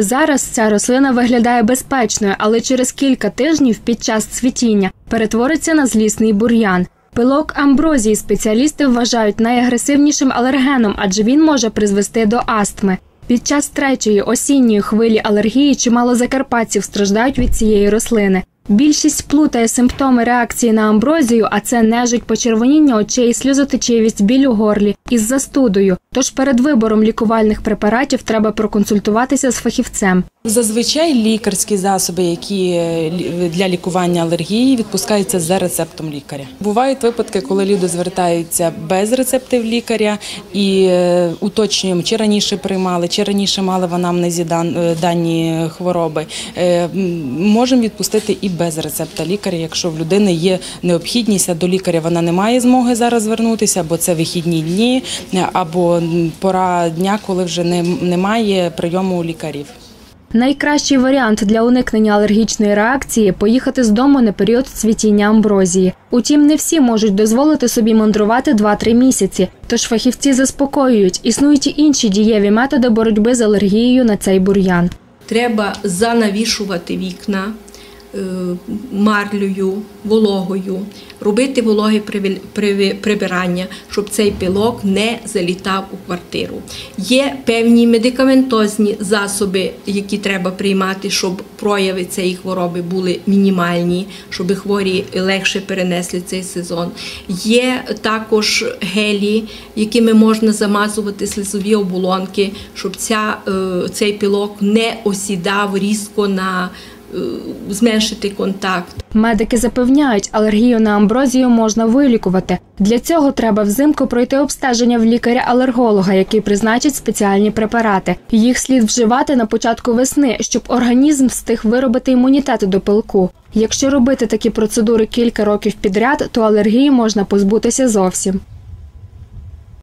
Зараз ця рослина виглядає безпечною, але через кілька тижнів під час цвітіння перетвориться на злісний бур'ян. Пилок амброзії спеціалісти вважають найагресивнішим алергеном, адже він може призвести до астми. Під час третьої осінньої хвилі алергії чимало закарпатців страждають від цієї рослини. Більшість плутає симптоми реакції на амброзію, а це нежить почервоніння очей, сльозотечивість, біль у горлі із застудою. Тож перед вибором лікувальних препаратів треба проконсультуватися з фахівцем. Зазвичай лікарські засоби, які е, для лікування алергії, відпускаються за рецептом лікаря. Бувають випадки, коли люди звертаються без рецептів лікаря і е, уточнюємо, чи раніше приймали, чи раніше мали в анамнезі е, дані хвороби. Можемо відпустити і без рецепта лікаря, якщо в людини є необхідність, а до лікаря вона не має змоги зараз звернутися, бо це вихідні дні, або пора дня, коли вже немає прийому у лікарів. Найкращий варіант для уникнення алергічної реакції поїхати з дому на період цвітіння амброзії. Утім, не всі можуть дозволити собі мандрувати 2-3 місяці. Тож фахівці заспокоюють, існують і інші дієві методи боротьби з алергією на цей бур'ян. Треба занавішувати вікна марлею, вологою, робити вологе прибирання, щоб цей пилок не залітав у квартиру. Є певні медикаментозні засоби, які треба приймати, щоб прояви цієї хвороби були мінімальні, щоб хворі легше перенесли цей сезон. Є також гелі, якими можна замазувати слизові оболонки, щоб ця, е, цей пилок не осідав різко на е, зменшити контакт. Медики запевняють, алергію на амброзію можна вилікувати. Для цього треба взимку пройти обстеження в лікаря-алерголога, який призначить спеціальні препарати. Їх слід вживати на початку весни, щоб організм встиг виробити імунітет до пилку. Якщо робити такі процедури кілька років підряд, то алергії можна позбутися зовсім.